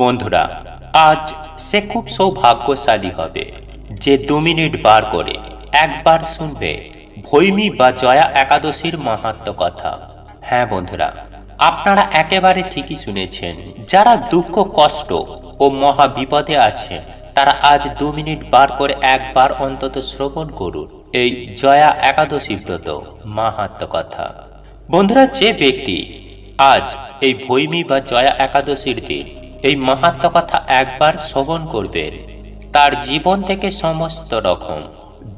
বন্ধুরা, আজ সে খুব সৌভাগ্যশালী হবে যে দু মিনিট বার করে একবার শুনবে ভৈমী বা জয়া একাদশীর মাহাত্ম কথা। হ্যাঁ বন্ধুরা, আপনারা একেবারে ঠিকই শুনেছেন, যারা দুঃখ, কষ্ট ও মহা বিপদে আছে, তারা আজ দু মিনিট বার করে একবার অন্তত শ্রবণ করুন এই জয়া একাদশী ব্রত মাহাত্ম কথা। বন্ধুরা, যে ব্যক্তি আজ এই ভৈমী বা জয়া একাদশীর দিন এই মাহাত্ম কথা একবার শ্রবণ করবেন। তার জীবন থেকে সমস্ত রকম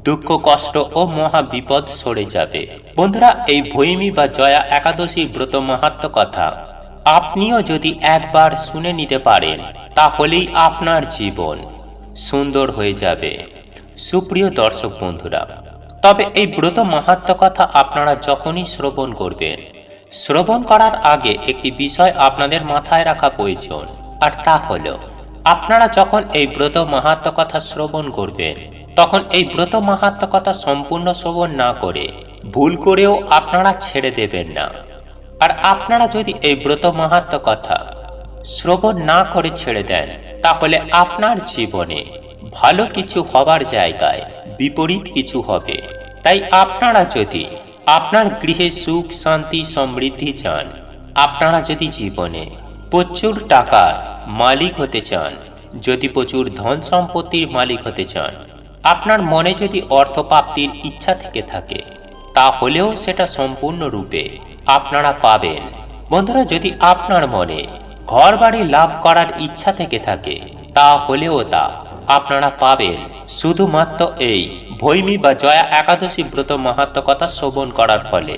দুঃখ, কষ্ট ও মহা বিপদ সরে যাবে। বন্ধুরা, এই ভৈমী বা জয়া একাদশী ব্রত মাহাত্ম কথা আপনিও যদি একবার শুনে নিতে পারেন, তাহলেই আপনার জীবন সুন্দর হয়ে যাবে। সুপ্রিয় দর্শক বন্ধুরা, তবে এই ব্রত মাহাত্ম কথা আপনারা যখনই শ্রবণ করবেন, শ্রবণ করার আগে একটি বিষয় আপনাদের মাথায় রাখা প্রয়োজন। আর তা হল, আপনারা যখন এই ব্রত মাহাত্ম কথা শ্রবণ করবেন, তখন এই ব্রত মাহাত্ম কথা সম্পূর্ণ শ্রবণ না করে ভুল করেও আপনারা ছেড়ে দেবেন না। আর আপনারা যদি এই ব্রত মাহাত্ম কথা শ্রবণ না করে ছেড়ে দেন, তাহলে আপনার জীবনে ভালো কিছু হবার জায়গায় বিপরীত কিছু হবে। তাই আপনারা যদি আপনার গৃহে সুখ, শান্তি, সমৃদ্ধি চান, আপনারা যদি জীবনে প্রচুর টাকার মালিক হতে চান, যদি প্রচুর ধন সম্পত্তির মালিক হতে চান। আপনার মনে যদি অর্থপ্রাপ্তির ইচ্ছা থেকে থাকে, তাহলেও সেটা সম্পূর্ণরূপে আপনারা পাবেন। বন্ধুরা, যদি আপনার মনে ঘর বাড়ি লাভ করার ইচ্ছা থেকে থাকে, তাহলেও তা আপনারা পাবেন। শুধুমাত্র এই ভৈমী বা জয়া একাদশী ব্রত মাহাত্ম কথা শ্রবণ করার ফলে।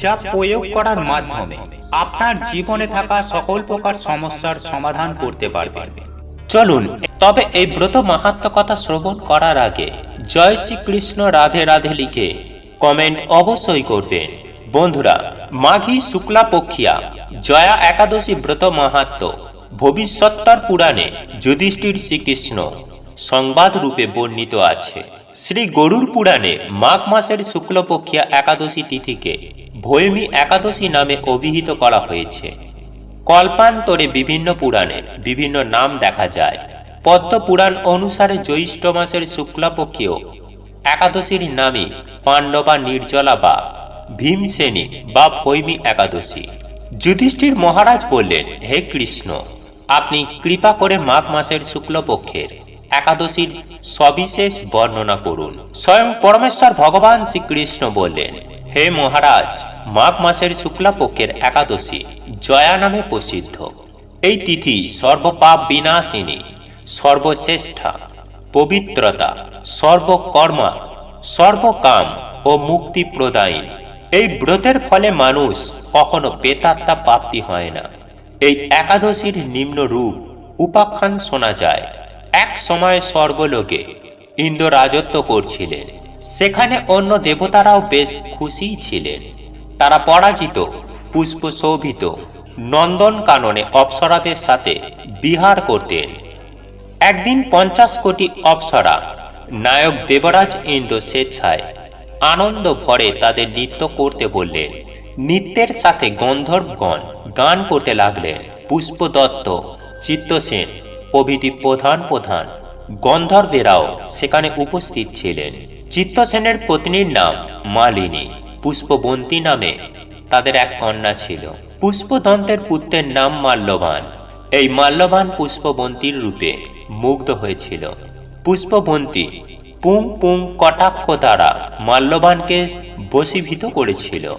যা প্রয়োগ করার মাধ্যমে আপনার জীবনে থাকা সকল প্রকার সমস্যার সমাধান করতে পারবেন চলুন, তবে এই ব্রত মাহাত্ম কথা শ্রবণ করার আগে জয় শ্রীকৃষ্ণ রাধে রাধে লিখে কমেন্ট অবশ্যই করবেন। বন্ধুরা, মাঘী শুক্লা পক্ষিয়া জয়া একাদশী ব্রত মাহাত্ম ভবিষ্যত্তর পুরাণে যুধিষ্ঠির শ্রীকৃষ্ণ সংবাদ রূপে বর্ণিত আছে। শ্রী গরুর পুরাণে মাঘ মাসের শুক্লপক্ষিয়া একাদশী তিথিকে ভৈমী একাদশী নামে অভিহিত করা হয়েছে। কল্পান্তরে বিভিন্ন পুরাণে বিভিন্ন নাম দেখা যায়। পদ্ম পুরাণ অনুসারে জ্যৈষ্ঠ মাসের শুক্লাপক্ষীয় একাদশীর নামে পাণ্ডবা নির্জলা বা ভীমসেনী বা ভৈমী একাদশী। যুধিষ্ঠির মহারাজ বললেন, হে কৃষ্ণ, আপনি কৃপা করে মাঘ মাসের শুক্লপক্ষের একাদশীর সবিশেষ বর্ণনা করুন। স্বয়ং পরমেশ্বর ভগবান শ্রীকৃষ্ণ বললেন, হে মহারাজ, মাঘ মাসের শুক্লাপক্ষের একাদশী জয়া নামে প্রসিদ্ধ। এই তিথি সর্বপাপ বিনাশিনী, সর্বশ্রেষ্ঠা, পবিত্রতা, সর্বকর্মা, সর্বকাম ও মুক্তি প্রদায়ী এই ব্রতের ফলে মানুষ কখনো পেতাত্মা প্রাপ্তি হয় না। এই একাদশীর নিম্ন রূপ উপাখ্যান শোনা যায়। এক সময় স্বর্গলোকে ইন্দ্র রাজত্ব করছিলেন। সেখানে অন্য দেবতারাও বেশ খুশি ছিলেন। তারা পরাজিত পুষ্প শোভিত নন্দন কাননে অপ্সরাদের সাথে বিহার করতেন। একদিন পঞ্চাশ কোটি অপ্সরা, নায়ক দেবরাজ ইন্দ্র স্বেচ্ছায় আনন্দ ভরে তাদের নৃত্য করতে বললেন। নৃত্যের সাথে গন্ধর্বগণ গান করতে লাগলেন। পুষ্প দত্ত চিত্তসেন প্রভৃতি প্রধান প্রধান গন্ধর্বেরাও সেখানে উপস্থিত ছিলেন। চিত্তসেনের পত্নীর নাম মালিনী। পুষ্পবন্তী নামে তাদের এক কন্যা ছিল। পুষ্পদন্তের পুত্রের নাম মাল্যবান। এই মাল্যবান পুষ্পবন্তীর রূপে মুগ্ধ হয়েছিল। পুষ্পবন্তী পুং পুং কটাক্ষ দ্বারা মাল্যবানকে বশীভূত করেছিল।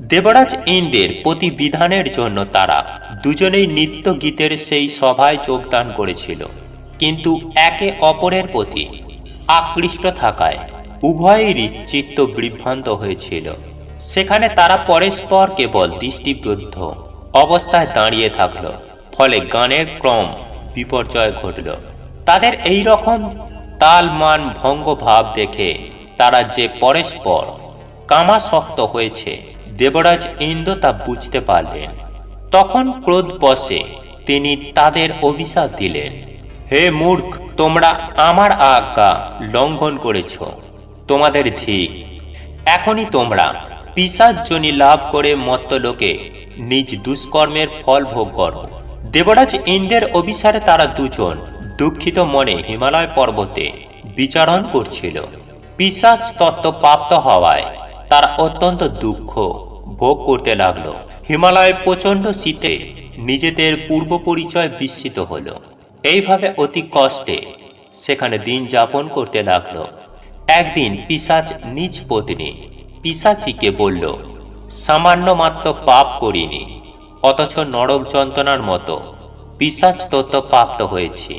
দেবরাজ ইন্দ্রের প্রতিবিধানের জন্য তারা দুজনেই নৃত্য গীতের সেই সভায় যোগদান করেছিল। কিন্তু একে অপরের প্রতি আকৃষ্ট থাকায় উভয়েরই চিত্ত বিভ্রান্ত হয়েছিল। সেখানে তারা পরস্পর কেবল দৃষ্টিবদ্ধ অবস্থায় দাঁড়িয়ে থাকল, ফলে গানের ক্রম বিপর্যয় ঘটল। তাদের এই রকম তালমান ভঙ্গ ভাব দেখে তারা যে পরস্পর কামাসক্ত হয়েছে, দেবরাজ ইন্দ্র তা বুঝতে পারলেন। তখন ক্রোধ বসে, তিনি তাদের অভিশাপ দিলেন। হে মূর্খ, তোমরা আমার আজ্ঞা লঙ্ঘন করেছ। তোমাদের ধিক এখনই তোমরা পিসাজনি লাভ করে মত্তলোকে নিজ দুষ্কর্মের ফল ভোগ করো। দেবরাজ ইন্দ্রের অভিসারে তারা দুজন দুঃখিত মনে হিমালয় পর্বতে বিচারণ করছিল। পিসাজ তত্ত্ব প্রাপ্ত হওয়ায় তারা অত্যন্ত দুঃখ ভোগ করতে লাগল। হিমালয় প্রচণ্ড শীতে নিজেদের পূর্ব পরিচয় বিস্মিত হলো। এইভাবে অতি কষ্টে সেখানে দিন যাপন করতে লাগল। একদিন পিসাচ নিজ পত্নী পিসাচিকে বলল, সামান্য মাত্র পাপ করিনি, অথচ নরক যন্ত্রণার মতো পিসাচ তত্ত্ব প্রাপ্ত হয়েছি।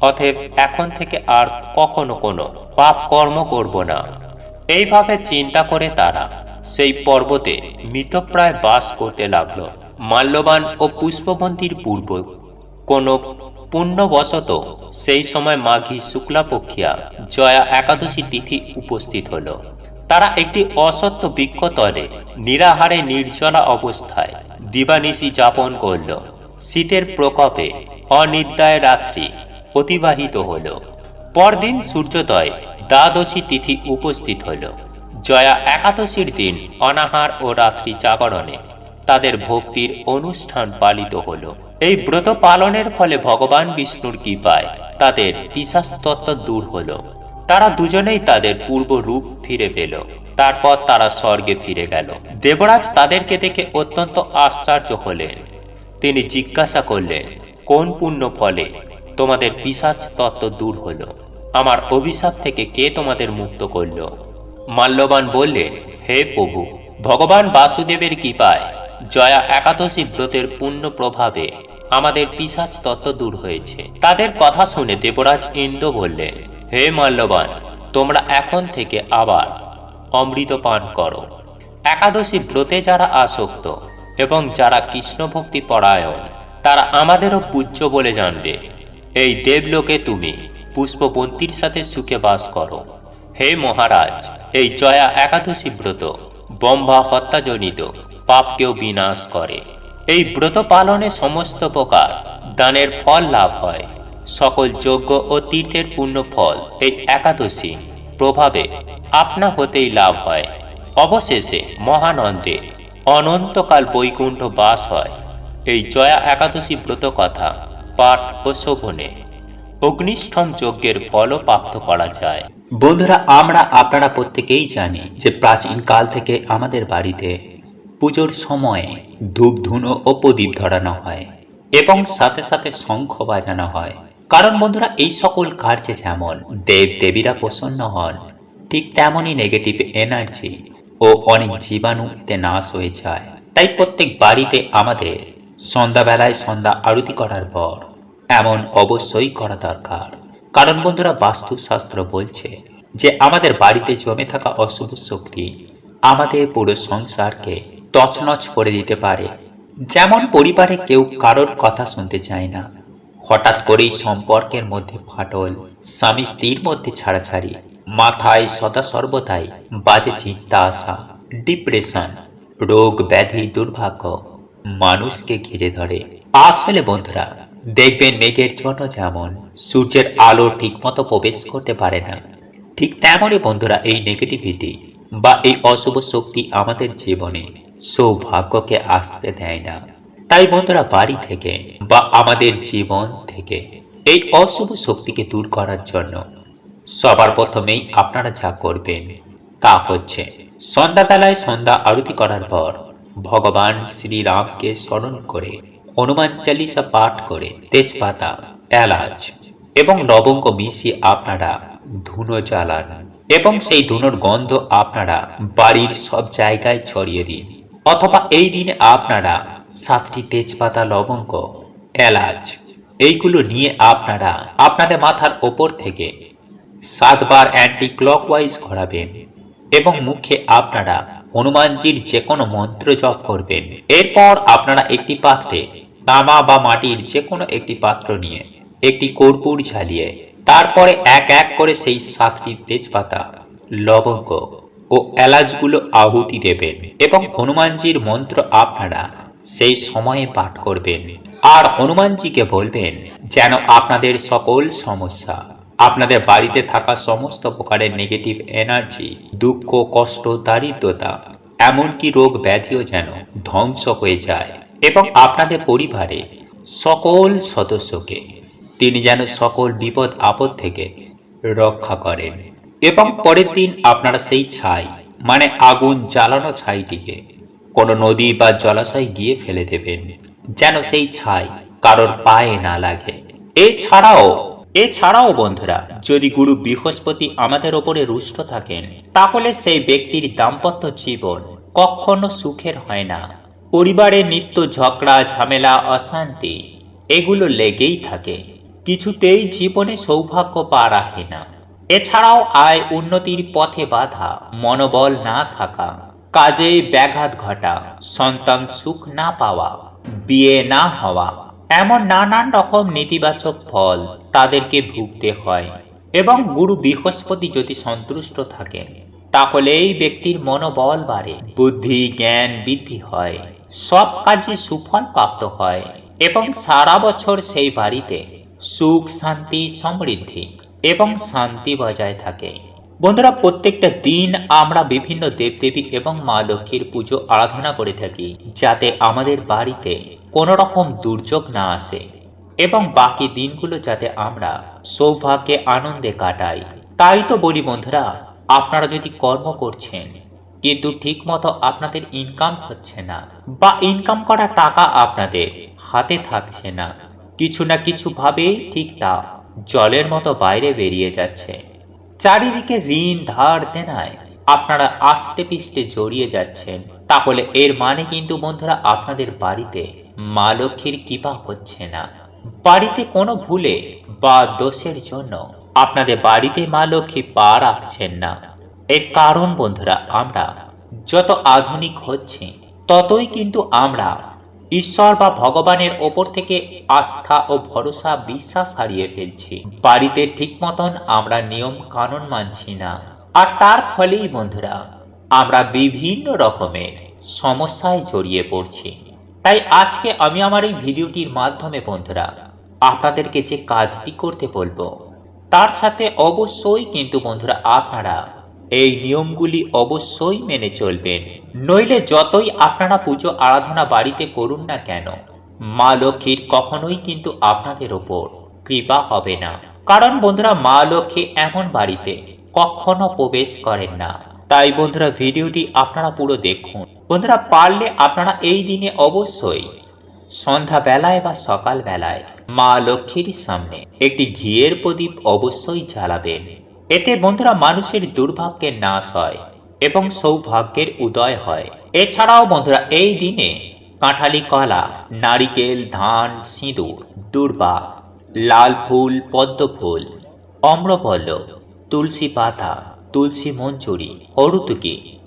অতএব এখন থেকে আর কখনো কোনো পাপ কর্ম করব না। এইভাবে চিন্তা করে তারা সেই পর্বতে মৃতপ্রায় বাস করতে লাগল, মাল্যবান ও পুষ্পবন্তির পূর্ব। কোনো পুণ্যবশত সেই সময় মাঘী শুক্লাপক্ষিয়া জয়া একাদশী তিথি উপস্থিত হলো। তারা একটি অসত্য বৃক্ষতলে নিরাহারে নির্জলা অবস্থায় দিবানিশি যাপন করল। শীতের প্রকোপে অনিদ্রায় রাত্রি অতিবাহিত হল। পরদিন সূর্যোদয় দ্বাদশী তিথি উপস্থিত হল। জয়া একাদশীর দিন অনাহার ও রাত্রি জাগরণে তাদের ভক্তির অনুষ্ঠান পালিত হলো। এই ব্রত পালনের ফলে ভগবান বিষ্ণুর কৃপায় তাদের পিসাস্তত্ব দূর হল। তারা দুজনেই তাদের পূর্ব রূপ ফিরে পেল। তারপর তারা স্বর্গে ফিরে গেল। দেবরাজ তাদেরকে দেখে অত্যন্ত আশ্চর্য হলেন। তিনি জিজ্ঞাসা করলেন, কোন পুণ্য ফলে তোমাদের পিসাচ তত্ত্ব দূর হলো? আমার অভিশাপ থেকে কে তোমাদের মুক্ত করল? মাল্যবান বললেন হে প্রভু, ভগবান বাসুদেবের কৃপায়, জয়া একাদশী ব্রতের পূর্ণ প্রভাবে আমাদের পিসাচ তত্ত্ব দূর হয়েছে। তাদের কথা শুনে দেবরাজ ইন্দ্র বললেন হে মাল্যবান, তোমরা এখন থেকে আবার অমৃত পান করো। একাদশী ব্রতে যারা আসক্ত এবং যারা কৃষ্ণ ভক্তি পরায়ণ, তারা আমাদেরও পূজ্য বলে জানবে। এই দেবলোকে তুমি পুষ্পবন্তির সাথে সুখে বাস করো। হে মহারাজ, এই জয়া একাদশী ব্রত বম্বা হত্যাজনিত, পাপকেও বিনাশ করে। এই ব্রত পালনে সমস্ত প্রকার দানের ফল লাভ হয়। সকল যজ্ঞ ও তীর্থের পূর্ণ ফল এই একাদশী প্রভাবে আপনা হতেই লাভ হয়। অবশেষে মহানন্দে অনন্তকাল বৈকুণ্ঠ বাস হয়। এই জয়া একাদশী ব্রত কথা, পাঠ ও শোভনে অগ্নিষ্ঠম যজ্ঞের ফলও প্রাপ্ত করা যায়। বন্ধুরা, আমরা আপনারা প্রত্যেকেই জানি যে প্রাচীন কাল থেকে আমাদের বাড়িতে পুজোর সময়ে ধূপ, ধুনো ও প্রদীপ ধরানো হয় এবং সাথে সাথে শঙ্খ বাজানো হয়। কারণ বন্ধুরা, এই সকল কার্যে যেমন দেব দেবীরা প্রসন্ন হন, ঠিক তেমনই নেগেটিভ এনার্জি ও অনেক জীবাণু এতে নাশ হয়ে যায়। তাই প্রত্যেক বাড়িতে আমাদের সন্ধ্যাবেলায় সন্ধ্যা আরতি করার পর এমন অবশ্যই করা দরকার। কারণ বন্ধুরা বাস্তুশাস্ত্র বলছে যে আমাদের বাড়িতে জমে থাকা অশুভ শক্তি আমাদের পুরো সংসারকে তছনছ করে দিতে পারে। যেমন পরিবারে কেউ কারোর কথা শুনতে চায় না। হঠাৎ করেই সম্পর্কের মধ্যে ফাটল, স্বামী স্ত্রীর মধ্যে ছাড়াছাড়ি, মাথায় সদা সর্বদাই বাজে চিন্তা আসা, ডিপ্রেশন, রোগ ব্যাধি দুর্ভাগ্য মানুষকে ঘিরে ধরে। আসলে বন্ধুরা দেখবেন মেঘের জন্য যেমন সূর্যের আলো ঠিকমতো প্রবেশ করতে পারে না। ঠিক তেমনই বন্ধুরা, এই নেগেটিভিটি বা এই অশুভ শক্তি আমাদের জীবনে সৌভাগ্যকে আসতে দেয় না। তাই বন্ধুরা, বাড়ি থেকে বা আমাদের জীবন থেকে এই অশুভ শক্তিকে দূর করার জন্য সবার প্রথমেই আপনারা যা করবেন তা হচ্ছে সন্ধ্যাবেলায় সন্ধ্যা আরতি করার পর ভগবান শ্রীরামকে স্মরণ করে হনুমান চালিসা পাঠ করে তেজপাতা, এলাচ এবং লবঙ্গ মিশিয়ে আপনারা ধুনো জ্বালান এবং সেই ধুনোর গন্ধ আপনারা বাড়ির সব জায়গায় ছড়িয়ে দিন। অথবা এই দিনে আপনারা সাতটি তেজপাতা, লবঙ্গ, এলাচ এইগুলো নিয়ে আপনারা আপনাদের মাথার ওপর থেকে সাতবার অ্যান্টি ক্লকওয়াইজ ঘোরাবেন এবং মুখে আপনারা হনুমানজির যে কোনো মন্ত্র জপ করবেন। এরপর আপনারা একটি পাত্রে তামা বা মাটির যে কোনো একটি পাত্র নিয়ে, একটি কর্পূর ঝালিয়ে, তারপরে এক এক করে সেই সাতটি তেজপাতা, লবঙ্গ ও এলাচগুলো আহুতি দেবেন এবং হনুমানজির মন্ত্র আপনারা সেই সময়ে পাঠ করবেন। আর হনুমানজিকে বলবেন, যেন আপনাদের সকল সমস্যা, আপনাদের বাড়িতে থাকা সমস্ত প্রকারের নেগেটিভ এনার্জি দুঃখ, কষ্ট, দারিদ্রতা, এমনকি রোগ ব্যাধিও যেন ধ্বংস হয়ে যায়। এবং আপনাদের পরিবারে সকল সদস্যকে তিনি যেন সকল বিপদ আপদ থেকে রক্ষা করেন। এবং পরের দিন আপনারা সেই ছাই মানে আগুন জ্বালানো ছাইটিকে কোনো নদী বা জলাশয় গিয়ে ফেলে দেবেন, যেন সেই ছাই কারোর পায়ে না লাগে। এছাড়াও এছাড়াও বন্ধুরা, যদি গুরু বৃহস্পতি আমাদের ওপরে রুষ্ট থাকেন, তাহলে সেই ব্যক্তির দাম্পত্য জীবন কখনো সুখের হয় না। পরিবারে নিত্য ঝগড়া, ঝামেলা, অশান্তি, এগুলো লেগেই থাকে। কিছুতেই জীবনে সৌভাগ্য পা রাখে না। এছাড়াও আয় উন্নতির পথে বাধা, মনোবল না থাকা, কাজে ব্যাঘাত ঘটা, সন্তান সুখ না পাওয়া, বিয়ে না হওয়া, এমন নানান রকম নেতিবাচক ফল তাদেরকে ভুগতে হয় এবং গুরু বৃহস্পতি যদি সন্তুষ্ট থাকেন তাহলে এই ব্যক্তির মনোবল বাড়ে, বুদ্ধি, জ্ঞান বৃদ্ধি হয়। সব কাজে সুফল প্রাপ্ত হয় এবং সারা বছর সেই বাড়িতে সুখ, শান্তি, সমৃদ্ধি এবং শান্তি বজায় থাকে। বন্ধুরা, প্রত্যেকটা দিন আমরা বিভিন্ন দেবদেবী এবং মা লক্ষ্মীর পুজো আরাধনা করে থাকি, যাতে আমাদের বাড়িতে কোনো রকম দুর্যোগ না আসে এবং বাকি দিনগুলো যাতে আমরা সৌভাগ্যে, আনন্দে কাটাই। তাই তো বলি বন্ধুরা, আপনারা যদি কর্ম করছেন কিন্তু ঠিক মতো আপনাদের ইনকাম হচ্ছে না বা ইনকাম করা টাকা আপনাদের হাতে থাকছে না। কিছু না কিছু ভাবে ঠিক তা জলের মতো বাইরে বেরিয়ে যাচ্ছে। চারিদিকে ঋণ ধার দেনায় আপনারা আস্তে পিষ্টে জড়িয়ে যাচ্ছেন। তাহলে এর মানে কিন্তু বন্ধুরা আপনাদের বাড়িতে মা লক্ষ্মীর কৃপা হচ্ছে না। বাড়িতে কোনো ভুলে বা দোষের জন্য আপনাদের বাড়িতে মা লক্ষ্মী পা রাখছেন না। এর কারণ বন্ধুরা, আমরা যত আধুনিক হচ্ছে, ততই কিন্তু আমরা ঈশ্বর বা ভগবানের ওপর থেকে আস্থা ও ভরসা, বিশ্বাস হারিয়ে ফেলছি। বাড়িতে ঠিক মতন আমরা নিয়ম কানুন মানছি না। আর তার ফলেই বন্ধুরা, আমরা বিভিন্ন রকমের সমস্যায় জড়িয়ে পড়ছি। তাই আজকে আমি আমার এই ভিডিওটির মাধ্যমে বন্ধুরা, আপনাদেরকে যে কাজটি করতে বলব, তার সাথে অবশ্যই কিন্তু বন্ধুরা, আপনারা এই নিয়মগুলি অবশ্যই মেনে চলবেন। নইলে যতই আপনারা পুজো আরাধনা বাড়িতে করুন না কেন, মা লক্ষ্মীর কখনোই কিন্তু আপনাদের ওপর কৃপা হবে না। কারণ বন্ধুরা, মা লক্ষ্মী এমন বাড়িতে কখনো প্রবেশ করেন না। তাই বন্ধুরা, ভিডিওটি আপনারা পুরো দেখুন। বন্ধুরা, পারলে আপনারা এই দিনে অবশ্যই সন্ধ্যা বেলায় বা সকাল বেলায় মা লক্ষ্মীর সামনে একটি ঘিয়ের প্রদীপ অবশ্যই জ্বালাবেন। এতে বন্ধুরা মানুষের দুর্ভাগ্যের নাশ হয় এবং সৌভাগ্যের উদয় হয়। এছাড়াও বন্ধুরা এই দিনে কাঁঠালি কলা, নারিকেল, ধান, সিঁদুর, দুর্বা, লাল ফুল, পদ্ম ফুল অম্রপল্লব তুলসী পাতা, তুলসী মঞ্জুরি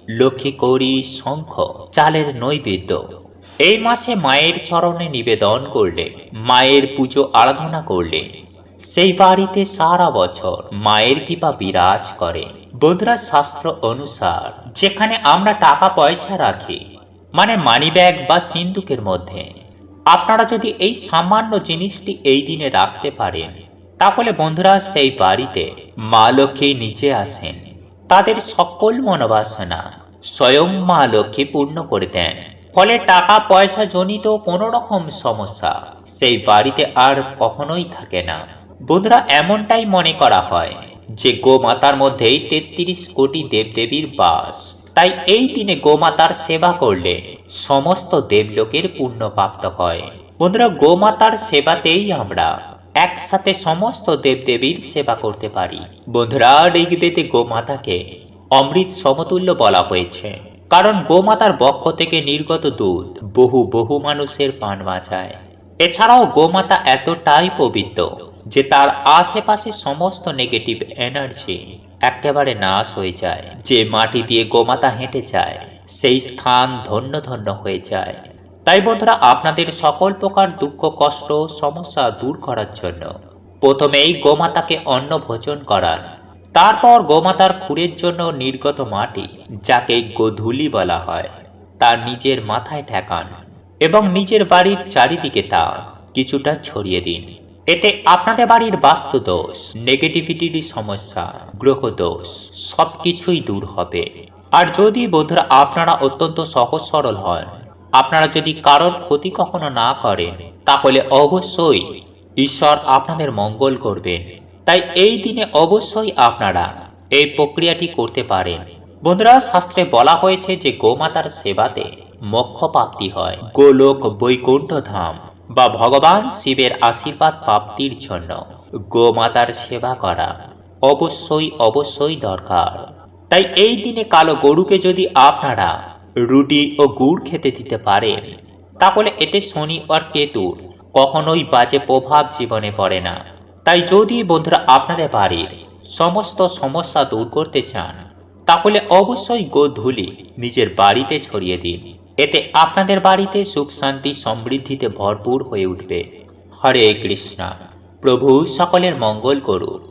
লক্ষ্মী কৌরি শঙ্খ, চালের নৈবেদ্য। এই মাসে মায়ের চরণে নিবেদন করলে, মায়ের পুজো আরাধনা করলে সেই বাড়িতে সারা বছর মায়ের কৃপা বিরাজ করে। বন্ধুরা শাস্ত্র অনুসার, যেখানে আমরা টাকা পয়সা রাখি মানে মানিব্যাগ বা সিন্দুকের মধ্যে। আপনারা যদি এই সামান্য জিনিসটি এই দিনে রাখতে পারেন, তাহলে বন্ধুরা সেই বাড়িতে মা লক্ষ্মী নিচে আসেন। তাদের সকল মনোবাসনা স্বয়ং মা লক্ষ্মী পূর্ণ করে দেন। ফলে টাকা পয়সা জনিত কোনো রকম সমস্যা সেই বাড়িতে আর কখনোই থাকে না। বন্ধুরা, এমনটাই মনে করা হয় যে গোমাতার মধ্যেই তেত্রিশ কোটি দেবদেবীর বাস। তাই এই দিনে গোমাতার সেবা করলে সমস্ত দেবলোকের পুণ্য প্রাপ্ত হয়। বন্ধুরা, গোমাতার সেবাতেই আমরা একসাথে সমস্ত দেবদেবীর সেবা করতে পারি। বন্ধুরা, ঋগ্বেদে গোমাতাকে অমৃত সমতুল্য বলা হয়েছে। কারণ গোমাতার বক্ষ থেকে নির্গত দুধ বহু বহু মানুষের প্রাণ বাঁচায়। এছাড়াও গোমাতা এতটাই পবিত্র যে তার আশেপাশে সমস্ত নেগেটিভ এনার্জি একেবারে নাশ হয়ে যায়, যে মাটি দিয়ে গোমাতা হেঁটে যায়, সেই স্থান ধন্য ধন্য হয়ে যায়। তাই বন্ধুরা, আপনাদের সকল প্রকার দুঃখ, কষ্ট, সমস্যা দূর করার জন্য প্রথমেই গোমাতাকে অন্ন ভোজন করান। তারপর গোমাতার খুরের জন্য নির্গত মাটি, যাকে গোধূলি বলা হয়, তার নিজের মাথায় ঠেকান এবং নিজের বাড়ির চারিদিকে তা কিছুটা ছড়িয়ে দিন। এতে আপনাদের বাড়ির বাস্তু দোষ নেগেটিভিটির সমস্যা, গ্রহ দোষ, সবকিছুই দূর হবে। আর যদি বন্ধুরা আপনারা অত্যন্ত সহজ সরল হন, আপনারা যদি কারোর ক্ষতি কখনো না করেন, তাহলে অবশ্যই ঈশ্বর আপনাদের মঙ্গল করবেন। তাই এই দিনে অবশ্যই আপনারা এই প্রক্রিয়াটি করতে পারেন। বন্ধুরা, শাস্ত্রে বলা হয়েছে যে গোমাতার সেবাতে মোক্ষ প্রাপ্তি হয়। গোলোক বৈকুণ্ঠ ধাম বা ভগবান শিবের আশীর্বাদ প্রাপ্তির জন্য গোমাতার সেবা করা অবশ্যই অবশ্যই দরকার। তাই এই দিনে কালো গরুকে যদি আপনারা রুটি ও গুড় খেতে দিতে পারেন, তাহলে এতে শনি আর কেতুর কখনোই বাজে প্রভাব জীবনে পড়ে না। তাই যদি বন্ধুরা আপনাদের বাড়ির সমস্ত সমস্যা দূর করতে চান, তাহলে অবশ্যই গোধূলি নিজের বাড়িতে ছড়িয়ে দিন। এতে আপনাদের বাড়িতে সুখ শান্তি সমৃদ্ধিতে ভরপুর হয়ে উঠবে। হরে কৃষ্ণা। প্রভু সকলের মঙ্গল করুক।